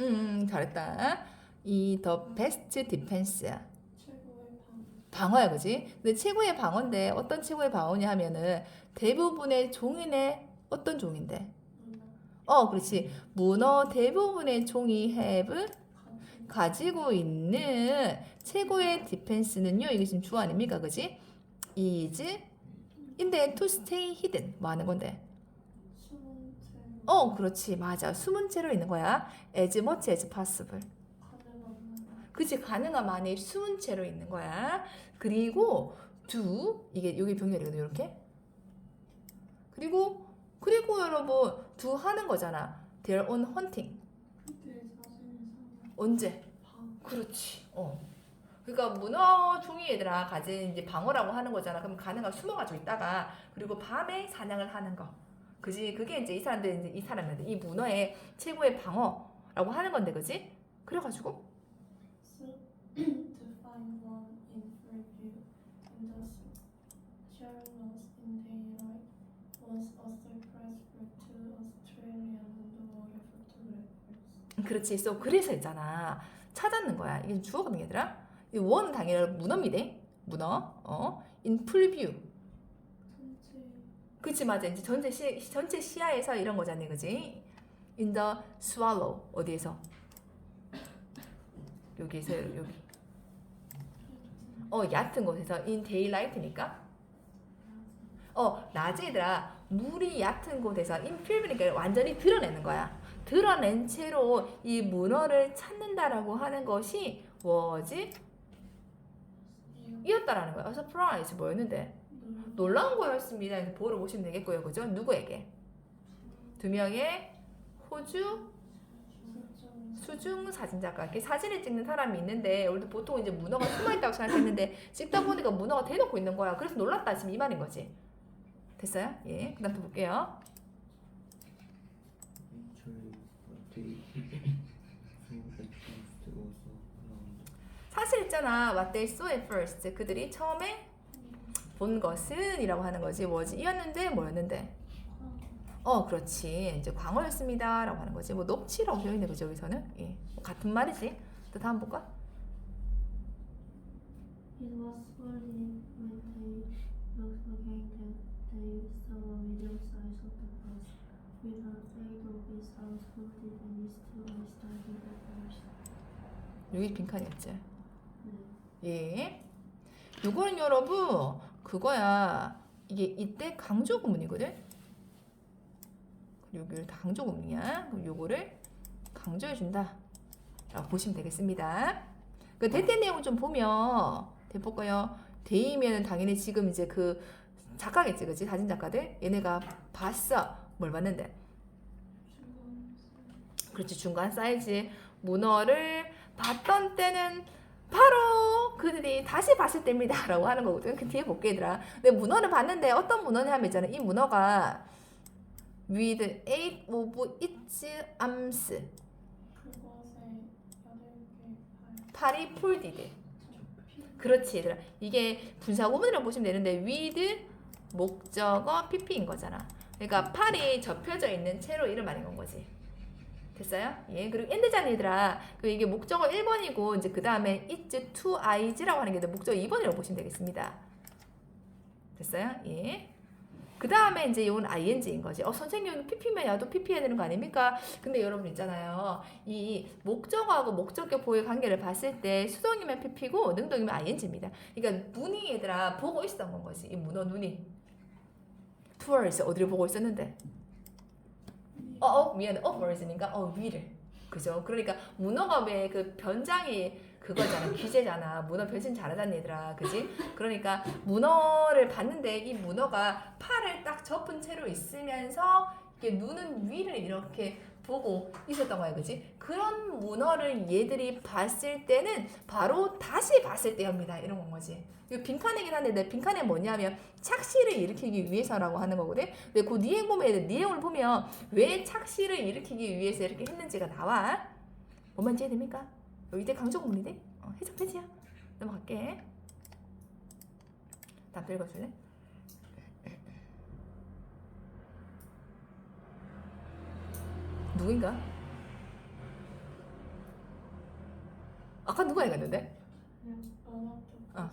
음, 잘했다. 이 the best defense야. 방어야, 그지? 근데 최고의 방어인데 어떤 최고의 방어냐 하면은 대부분의 종인의 어떤 종인데? 어, 그렇지. 문어 대부분의 종이 have 가지고 있는 최고의 디펜스는요. 이게 지금 주 아닙니까? 그지? is 인데 to stay hidden 뭐 하는 건데? 숨은 채. 어, 그렇지. 맞아. 숨은 채로 있는 거야. as much as possible. 가능한. 그치 가능한 만에 숨은 채로 있는 거야. 그리고 do 이게 여기 병렬이거든 이렇게. 그리고 그리고 여러분 do 하는 거잖아. Their own hunting. 언제? 방. 그렇지. 어. 그러니까 문어 종이 얘들아 가진 이제 방어라고 하는 거잖아. 그럼 가능한 숨어가지고 있다가 그리고 밤에 사냥을 하는 거. 그지? 그게 이제 이 사람들 이제 이 사람들 이 문어의 최고의 방어라고 하는 건데, 그지? 그래가지고. 그렇지. so 그래서 있잖아. 찾았는 거야. 이게 주어거든 얘들아. 이 원은 당연히 문어입니다. 문어. 어. 전체 그치 맞아. 이제 전체 시 전체 시야에서 이런 거잖아, 그지? in the swallow 어디에서? 여기에서 여기. 어 얕은 곳에서 in daylight니까. 어 낮에들아 물이 얕은 곳에서 in film이니까 완전히 드러내는 거야. 드러낸 채로 이 문어를 찾는다라고 하는 것이 was 이었다라는 거야. surprise 뭐였는데? 놀라운 거였습니다. 보러 보시면 되겠고요. 그죠? 누구에게? 두 명의 호주 수중 사진 작가. 이렇게 사진을 찍는 사람이 있는데 우리도 보통 이제 문어가 숨어 있다고 생각했는데 찍다 보니까 문어가 대놓고 있는 거야. 그래서 놀랐다 지금 이 말인 거지. 됐어요? 예. 그다음 또 볼게요. Actually, what they so at first also around 사실 있잖아. What they saw at first. 그들이 처음에 본 것은 이라고 하는 거지. 뭐지? 이었는데 뭐였는데? 어, 그렇지. 이제 광어였습니다. 라고 하는 거지. 뭐 녹취라고 되어 있는 거죠, 여기서는. 예. 뭐 같은 말이지. 또 다음 볼까? It was early when they looked again that they saw a medium-sized octopus with a flag of its arms folded and its two eyes starting upwards. 여기 빈칸이었지. 네. 예. 요거는 여러분, 그거야. 이게 이때 강조 구문이거든? 여기를 다 강조 구문이야. 그럼 요거를 강조해 준다. 라고 보시면 되겠습니다. 그 대대 내용을 좀 보면, 대볼까요? 대이면은 당연히 지금 이제 그 작가겠지, 그치? 사진 작가들? 얘네가 봤어. 뭘 봤는데? 그렇지 중간 사이즈 문어를 봤던 때는 바로 그들이 다시 봤을 때입니다 라고 하는 거거든 그 뒤에 볼게 얘들아. 근데 문어를 봤는데 어떤 문어냐 하면 있잖아 이 문어가 with eight of its arms. 팔이 folded. 그렇지 얘들아. 이게 분사 구문이라고 보시면 되는데 with 목적어 pp인 거잖아. 그러니까 팔이 접혀져 있는 채로 이름 말인 건 거지 됐어요? 예 그리고 엔드잖아 얘들아 그 이게 목적어 1번이고 이제 그 다음에 it's to eyes라고 하는 게 목적어 2번이라고 보시면 되겠습니다 됐어요? 예. 그 다음에 이제 이건 ing인 거지. 어, 선생님, pp면 야도 pp 해야 되는 거 아닙니까? 근데 여러분 있잖아요. 이 목적어하고 목적격 보의 관계를 봤을 때 수동이면 pp고 능동이면 ing입니다. 그러니까 눈이 얘들아 보고 있었던 건 거지. 이 문어 눈이. towards 어디를 보고 있었는데? 어, 어, 미안해. upwards니까 어, 위를. 그죠? 그러니까 문어가 왜그 변장이 그거잖아. 기재잖아. 문어 변신 잘하잖아, 얘들아. 그지? 그러니까 문어를 봤는데 이 문어가 팔을 딱 접은 채로 있으면서 이게 눈은 위를 이렇게 보고 있었던 거야, 그지? 그런 문어를 얘들이 봤을 때는 바로 다시 봤을 때입니다. 이런 건 거지. 이거 빈칸이긴 한데 내 빈칸에 뭐냐면 착시를 일으키기 위해서라고 하는 거거든. 근데 그 니에 보면 내용을 보면 왜 착시를 일으키기 위해서 이렇게 했는지가 나와. 뭔 말인지 이해됩니까? 여기 이제 강조 구문이네. 어, 해석 되지야. 넘어갈게. 또 읽어줄래? 누구인가? 아까 누가 Ah.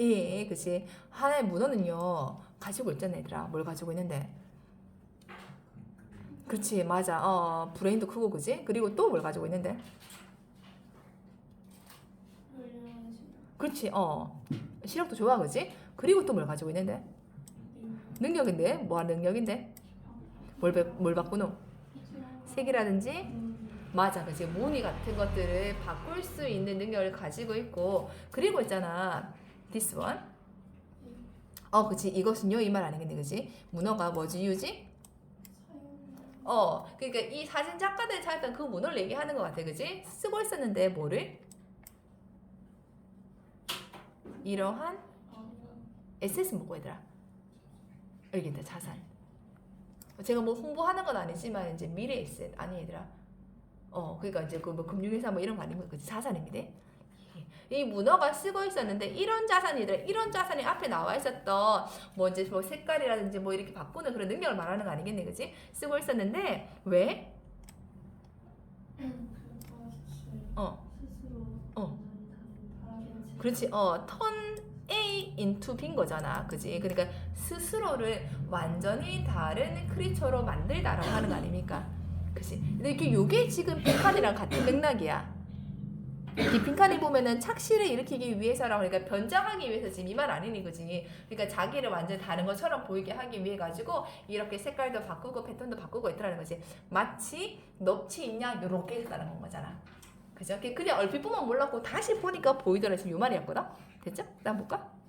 creature. 예, 그치. 하나의 문어는요, 가지고 있잖아, 얘들아. 뭘 가지고 있는데? 그렇지, 맞아. 어, 브레인도 크고, 그지? 그리고 또 뭘 가지고 있는데? 그렇지, 어. 시력도 좋아, 그지? 그리고 또 뭘 가지고 있는데? 능력인데? 뭐한 능력인데? 뭘, 배- 뭘 바꾸노? 색이라든지? 맞아, 그지? 무늬 같은 것들을 바꿀 수 있는 능력을 가지고 있고, 그리고 있잖아. this one. 어, 그치. 이것은요, 이 말 아니겠네, 그지? 문어가 뭐지, 유지? 어, 그러니까 이 사진 작가들이 찾았던 그 문어를 얘기하는 것 같아, 그지? 쓰고 있었는데 뭐를? 이러한 SS 뭐고 얘들아? 여기다 자산. 제가 뭐 홍보하는 건 아니지만 이제 미래 에셋 아니 얘들아. 어, 그러니까 이제 그 뭐 금융회사 뭐 이런 거 아니면 그 자산입니다. 이 문어가 쓰고 있었는데 이런 자산이들 이런 자산이 앞에 나와 있었던 뭐 이제 뭐 색깔이라든지 뭐 이렇게 바꾸는 그런 능력을 말하는 거 아니겠니 그지? 쓰고 있었는데 왜? 어. 어. 그렇지. 어 turn A into B인 거잖아. 그지? 그러니까 스스로를 완전히 다른 크리처로 만들다라고 하는 거 아닙니까? 그지? 근데 이게 요게 지금 빈칸이랑 같은 맥락이야 이 빈칸이 보면은 착시를 일으키기 위해서라고 그러니까 변장하기 위해서 지금 이말 아니니 그지 그러니까 자기를 완전 히 다른 것처럼 보이게 하기 위해 가지고 이렇게 색깔도 바꾸고 패턴도 바꾸고 있더라는 거지 마치 넙치 있냐 요렇게 했다는 거잖아 그죠? 그냥 얼핏 보면 몰랐고 다시 보니까 보이더라 지금 요 말이었거든 됐죠? 나 볼까?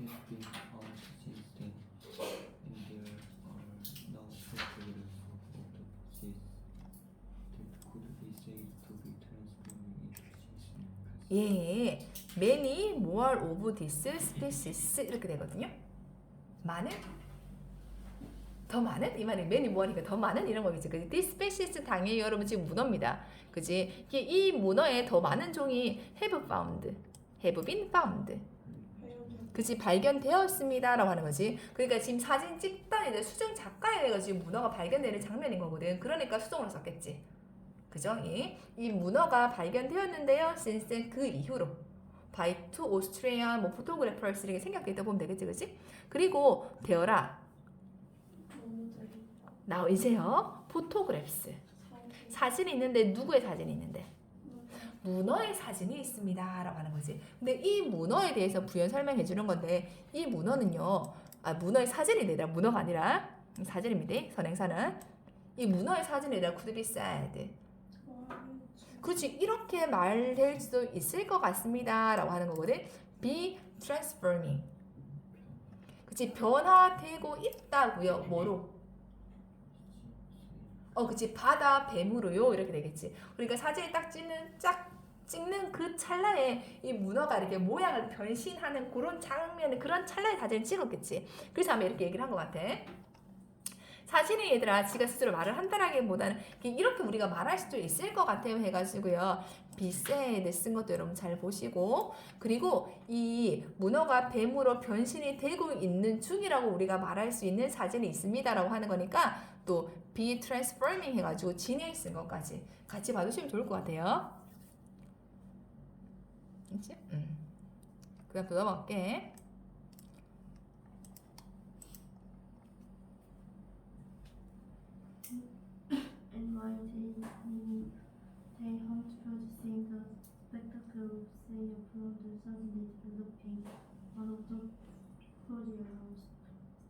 Reading all of these species has been found since then, and there are now photographs of the species that could be said to be transforming into species. 예, many more of these species 이렇게 되거든요. 많은 더 많은 이 말이 many more니까 더 많은 이런 거겠지. 그지? This species 당연히 여러분 지금 문어입니다. 그지? 이 문어의 더 많은 종이 have found, have been found. 그지 발견되었습니다라고 하는 거지. 그러니까 지금 사진 찍던 이제 수정 작가에 의해서 지금 문어가 발견되는 장면인 거거든. 그러니까 수정으로 썼겠지. 그죠? 이, 이 문어가 발견되었는데요. since 그 이후로 by two Australian 뭐 photographers 이렇게 생각돼 있다 보면 되겠지, 그지? 그리고 되어라 나 이제요 photographs 사진 사진이 있는데 누구의 사진이 있는데? 문어의 사진이 있습니다 라고 하는 거지. 근데 이 문어에 대해서 부연 설명해 주는 건데 이 문어는요. 아 문어의 사진이 아니라 문어가 아니라 사진입니다. 선행사는 이 문어의 사진이 아니라 could be said. 그렇지 이렇게 말될 수도 있을 것 같습니다 라고 하는 거거든. be transforming. 그치 변화되고 있다고요. 뭐로? 어, 그치 바다 뱀으로요 이렇게 되겠지. 그러니까 사진을 딱 찍는 짝 찍는 그 찰나에 이 문어가 이렇게 모양을 변신하는 그런 장면, 그런 찰나에 사진을 찍었겠지. 그래서 아마 이렇게 얘기를 한 것 같아. 사진이 얘들아 지가 스스로 말을 한다라기보다는 이렇게 우리가 말할 수도 있을 것 같아요 해가지고요. 비세드 쓴 것도 여러분 잘 보시고. 그리고 이 문어가 뱀으로 변신이 되고 있는 중이라고 우리가 말할 수 있는 사진이 있습니다라고 하는 거니까 또 be transforming 해가지고 진행 쓴 것까지 같이 봐주시면 좋을 것 같아요. 그치? 음. 그냥 또 넘어갈게 Enlightening, they helped producing the spectacle of say from the suddenly developing one of the courtiers,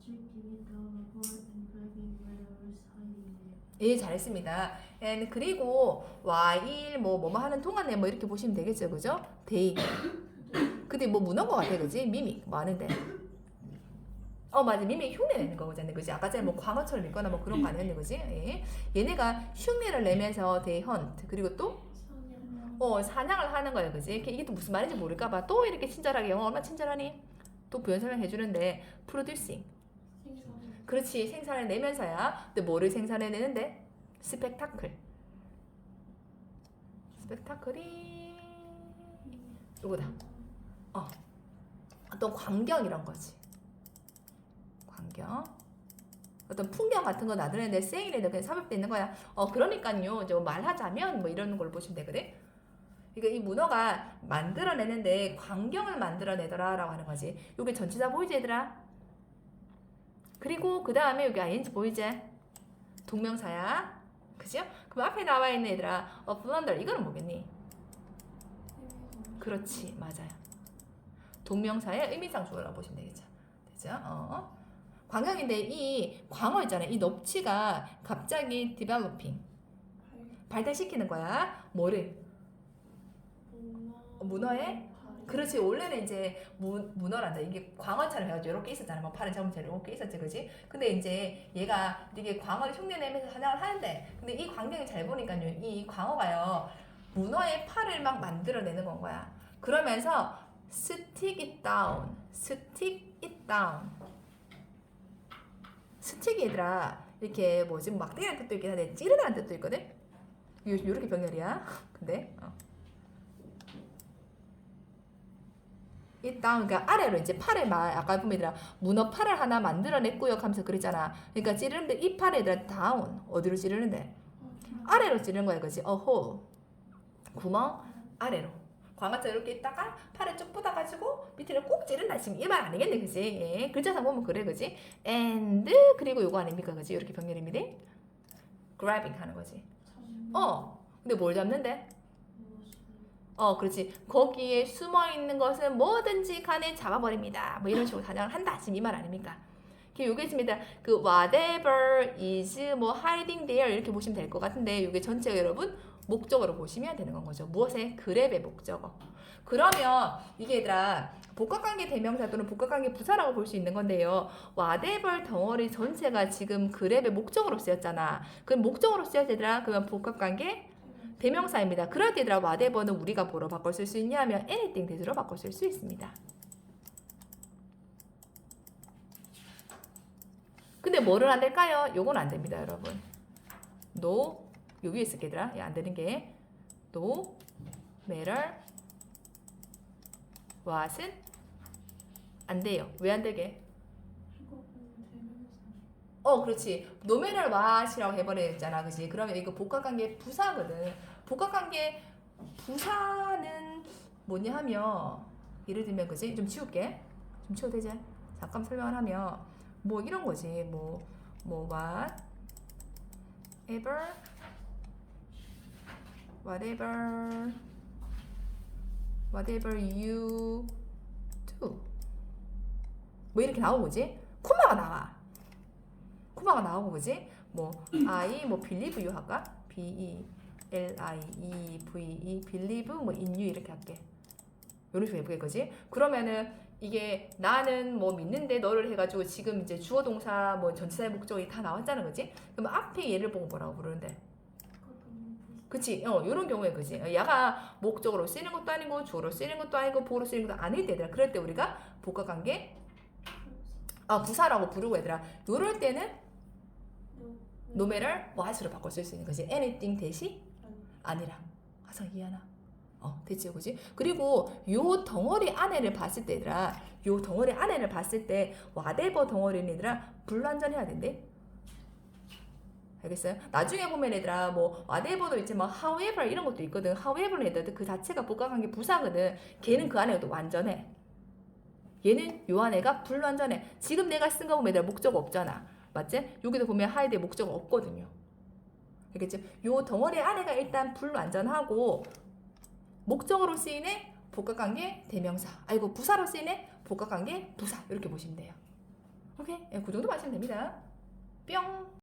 striking it down a board and dragging whatever's hiding there. 예, 잘했습니다. And 그리고 while 뭐 뭐뭐 하는 동안에 뭐 이렇게 보시면 되겠죠, 그죠? day. 근데 뭐 문어인 것 같아, 그지? 미믹 뭐 하는데? 어 맞아, 미믹 흉내 내는 거잖아, 그지? 아까 전에 뭐 광어처럼 있거나 뭐 그런 거 아니었네, 그지? 예. 얘네가 흉내를 내면서 they hunt 그리고 또? 어, 사냥을 하는 거예요, 그지? 이게 또 무슨 말인지 모를까봐 또 이렇게 친절하게 영어 얼마나 친절하니? 또 부연 설명해 주는데 producing. 생산 그렇지 생산해내면서야. 근데 뭐를 생산해 내는데? 스펙타클 스펙타클이 요거다. 어. 어떤 광경 이런 거지 광경 어떤 풍경 같은 거 나들는데 세일에 그냥 삽입돼 있는 거야. 어 그러니까요. 이제 뭐 말하자면 뭐 이런 걸 보시면 되거든. 그러니까 이 문어가 만들어내는데 광경을 만들어내더라라고 하는 거지. 요게 전치사 보이지 얘들아? 그리고 그 다음에 여기 ing 보이지? 동명사야. 그죠? 그럼 앞에 나와 있는 얘들아. 어 blunder 이거는 뭐겠니? 그렇지. 맞아요. 동명사의 의미상 주어라고 보시면 되겠죠. 되죠? 어. 광경인데 이 광어 있잖아요. 이 넙치가 갑자기 developing 발달시키는 거야. 뭐를? 문어의? 그렇지. 원래는 이제 문, 문어란다. 이게 광어처럼 해가지고 이렇게 있었잖아. 뭐 팔은 저음처럼 이렇게 있었지. 그지? 근데 이제 얘가 이게 광어를 흉내내면서 사냥을 하는데 근데 이 광경이 잘 보니까요. 이 광어가요. 문어의 팔을 막 만들어내는 건 거야. 그러면서 stick it down stick it down 스틱이 얘들아 이렇게 뭐지? 막대기라는 뜻도 있긴 한데 찌르다는 뜻도 있거든? 요, 요렇게 병렬이야. 근데 어. 일단 그러니까 아래로 이제 팔을 막 아까 보면 얘들아 문어 팔을 하나 만들어냈고요 하면서 그랬잖아. 그러니까 찌르는데 이 팔에 얘들아 다운. 어디로 찌르는데? 아래로 찌르는 거야 그지? 어호 구멍 아래로 광아처럼 이렇게 있다가 팔을 쭉 뻗어가지고 밑에를 꼭 찌른다 지금 이 말 아니겠네 그지 예, 글자상 보면 그래 그지 and 그리고 요거 아닙니까 그지 이렇게 병렬입니다 grabbing 하는 거지 어 근데 뭘 잡는데 어, 그렇지. 거기에 숨어 있는 것은 뭐든지 간에 잡아버립니다. 뭐 이런 식으로 사냥을 한다. 지금 이 말 아닙니까? 그 요게 있습니다. 그 whatever is 뭐 hiding there 이렇게 보시면 될 것 같은데 요게 전체 여러분 목적어로 보시면 되는 건 거죠. 무엇의 그랩의 목적어. 그러면 이게 얘들아 복합관계 대명사 또는 복합관계 부사라고 볼 수 있는 건데요. whatever 덩어리 전체가 지금 그랩의 목적어로 쓰였잖아. 그럼 목적어로 얘들아 그러면 복합관계 대명사입니다. 그럴 때 얘들아 whatever는 우리가 뭐로 바꿔 쓸 수 있냐면 anything 대수로 바꿔 쓸 수 있습니다. 근데 뭐를 안 될까요? 요건 안 됩니다, 여러분. no 요 위에 쓸게 얘들아. 예, 안 되는 게 no matter what은 안 돼요. 왜 안 되게? 어, 그렇지. 노메럴 왓이라고 해버렸잖아, 그지? 그러면 이거 복합관계 부사거든. 복합관계 부사는 뭐냐 하면 예를 들면 그지? 좀 치울게. 좀 치워도 되지? 잠깐 설명을 하면 뭐 이런 거지. 뭐, 뭐 what, ever, whatever, whatever you do. 뭐 이렇게 나오고 그지? 코마가 나와. 코마가 나오고 그지? 뭐 I 뭐 believe you 할까? B E L I E V E believe 뭐 in you 이렇게 할게. 이런 식으로 해보게 그지? 그러면은 이게 나는 뭐 믿는데 너를 해가지고 지금 이제 주어 동사 뭐 전치사의 목적이 다 나왔잖아 그지? 그럼 앞에 얘를 보고 뭐라고 부르는데? 그치? 어, 요런 경우에 그지? 어, 야가 목적으로 쓰이는 것도 아니고 주어로 쓰이는 것도 아니고 보로 쓰이는 것도 아닐 때더라. 그럴 때 우리가 복합관계 아 부사라고 부르고 얘들아. 요럴 때는 노매를 what으로 바꿔 쓸 수 있는 거지. anything 대시 아니라. 가서 이해하나? 어, 됐지, 그지? 그리고 요 덩어리 안에를 봤을 때, 얘들아, 요 덩어리 안에를 봤을 때, whatever 덩어리는 얘들아, 불완전해야 된대. 알겠어요? 나중에 보면 얘들아, 뭐, whatever도 있지, 뭐, however 이런 것도 있거든. however는 얘들 그 자체가 복합관계 부사거든. 걔는 그 안에도 완전해. 얘는 요 안에가 불완전해. 지금 내가 쓴 거 보면 얘들아, 목적 없잖아. 맞지? 여기도 보면 하이드에 목적어 없거든요. 알겠죠? 요 덩어리 안에가 일단 불완전하고 목적어로 쓰이는 복합관계 대명사. 아이고 부사로 쓰이는 복합관계 부사 이렇게 보시면 돼요. 오케이? 예, 그 정도 마시면 됩니다. 뿅.